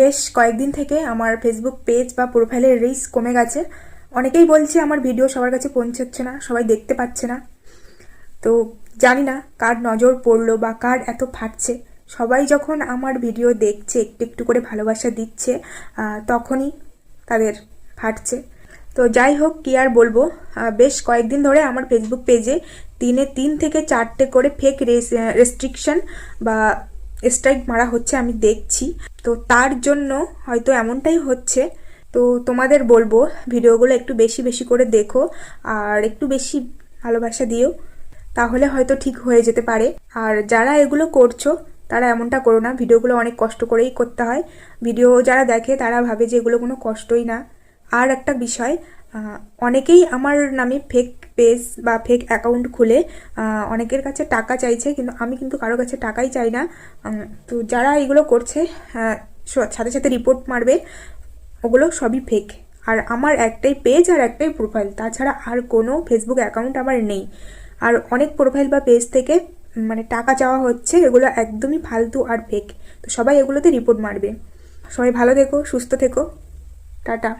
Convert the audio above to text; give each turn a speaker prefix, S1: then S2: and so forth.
S1: বেশ কয়েকদিন থেকে আমার ফেসবুক পেজ বা প্রোফাইলের রিচ কমে গেছে। অনেকেই বলছে আমার ভিডিও সবার কাছে পৌঁছাচ্ছে না, সবাই দেখতে পাচ্ছে না। তো জানি না কার নজর পড়ল বা কার এত ফাটছে। সবাই যখন আমার ভিডিও দেখছে, একটু একটু করে ভালোবাসা দিচ্ছে তখনই তাদের ফাটছে। তো যাই হোক, কি আর বলব? বেশ কয়েকদিন ধরে আমার ফেসবুক পেজে তিনে তিন থেকে চারটে করে ফেক রেস্ট্রিকশন বা স্ট্রাইক মারা হচ্ছে, আমি দেখছি। তো তার জন্য হয়তো এমনটাই হচ্ছে। তো তোমাদের বলব, ভিডিওগুলো একটু বেশি বেশি করে দেখো আর একটু বেশি ভালোবাসা দিও। তাহলে হয়তো ঠিক হয়ে যেতে পারে। আর যারা এগুলো করছ, তারা এমনটা করো না, ভিডিওগুলো অনেক কষ্ট করেই করতে হয়। ভিডিও যারা দেখে, তারা ভাবে যে এগুলো কোনো কষ্টই না। আর একটা বিষয় অনেকেই আমার নামে ফেক পেজ বা ফেক অ্যাকাউন্ট খুলে অনেকের কাছে টাকা চাইছে কিন্তু আমি কিন্তু কারও কাছে টাকাই চাই না। তো যারা এগুলো করছে আহ, সাথে সাথে রিপোর্ট মারবে ওগুলো সবই ফেক আর আমার একটাই পেজ আর একটাই প্রোফাইল তাছাড়া আর কোনো ফেসবুক অ্যাকাউন্ট আমার নেই। আর অনেক প্রোফাইল বা পেজ থেকে মানে টাকা চাওয়া হচ্ছে এগুলো একদমই ফালতু আর ফেক তো সবাই এগুলোতে রিপোর্ট মারবে। সবাই ভালো থেকো সুস্থ থেকো। টাটা।